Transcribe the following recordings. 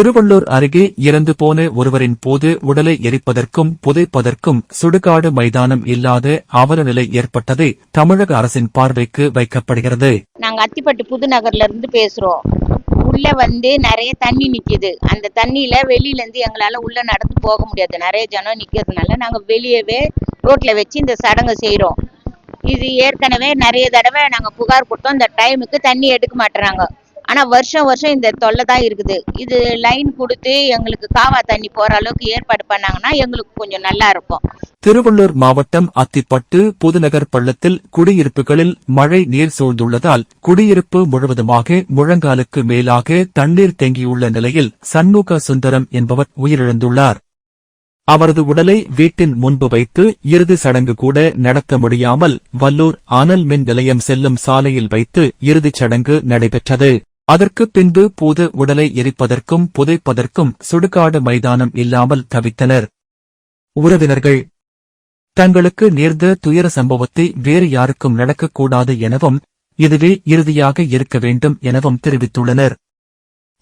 திருவள்ளூர் அருகே இறந்து போன ஒருவரின் போது உடலை எரிப்பதற்கும் புதைப்பதற்கும் சுடுகாடு மைதானம் இல்லாத அவல நிலை ஏற்பட்டது தமிழக அரசின் பார்வைக்கு வைக்கப்படுகிறது. நாங்க அத்திப்பட்டு புதுநகர்ல இருந்து பேசுறோம். உள்ள வந்து நிறைய தண்ணி நிக்குது. அந்த தண்ணியில வெளியில இருந்து எங்களால உள்ள நடந்து போக முடியாது. நிறைய ஜனம் நிக்கிறதுனால நாங்க வெளியவே ரோட்ல வச்சு இந்த சடங்கு செய்யறோம் இது ஏற்கனவே நிறைய தடவை நாங்க புகார் கொடுத்தோம். இந்த டைமுக்கு தண்ணி எடுக்க மாட்டுறாங்க. ஆனா வருஷம் வருஷம் இந்த தொல்லை தான் இருக்குது. இது லைன் கொடுத்து எங்களுக்கு காவா தண்ணி போற அளவுக்கு ஏற்பாடு பண்ணாங்கன்னா எங்களுக்கு கொஞ்சம் நல்லா இருக்கும். திருவள்ளூர் மாவட்டம் அத்திப்பட்டு புதுநகர் பள்ளத்தில் குடியிருப்புகளில் மழை நீர் சூழ்ந்துள்ளதால் குடியிருப்பு முழுவதுமாக முழங்காலுக்கு மேலாக தண்ணீர் தேங்கியுள்ள நிலையில் சண்முக சுந்தரம் என்பவர் உயிரிழந்துள்ளார். அவரது உடலை வீட்டின் முன்பு வைத்து இறுதி சடங்கு கூட நடத்த முடியாமல் வல்லூர் அனல் மின் நிலையம் செல்லும் சாலையில் வைத்து இறுதிச் சடங்கு நடைபெற்றது. அதற்கு பின்பு பூத உடலை எரிப்பதற்கும் புதைப்பதற்கும் சுடுகாடு மைதானம் இல்லாமல் தவித்தனர். உறவினர்கள் தங்களுக்கு நேர்ந்த துயர சம்பவத்தை வேறு யாருக்கும் நடக்கக்கூடாது எனவும் இதுவே இறுதியாக இருக்க வேண்டும் எனவும் தெரிவித்துள்ளனர்.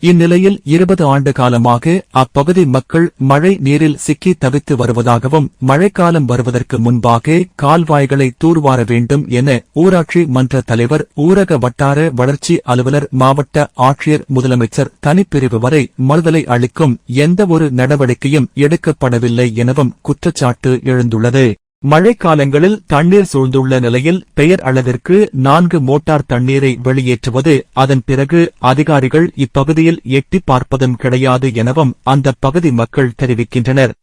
இந்நிலையில் இருபது ஆண்டு காலமாக அப்பகுதி மக்கள் மழை நீரில் சிக்கி தவித்து வருவதாகவும் மழைக்காலம் வருவதற்கு முன்பாக கால்வாய்களை தூர்வார வேண்டும் என ஊராட்சி மன்ற தலைவர் ஊரக வட்டார வளர்ச்சி அலுவலர் மாவட்ட ஆட்சியர் முதலமைச்சர் தனிப்பிரிவு வரை மறுதலை அளிக்கும் எந்தவொரு நடவடிக்கையும் எடுக்கப்படவில்லை எனவும் குற்றச்சாட்டு எழுந்துள்ளது. மழைக்காலங்களில் தண்ணீர் சூழ்ந்துள்ள நிலையில் பெயர் அளவிற்கு நான்கு மோட்டார் தண்ணீரை வெளியேற்றுவது அதன் பிறகு அதிகாரிகள் இப்பகுதியில் எட்டிப் பார்ப்பதும் கிடையாது எனவும் அந்த பகுதி மக்கள் தெரிவிக்கின்றனர்.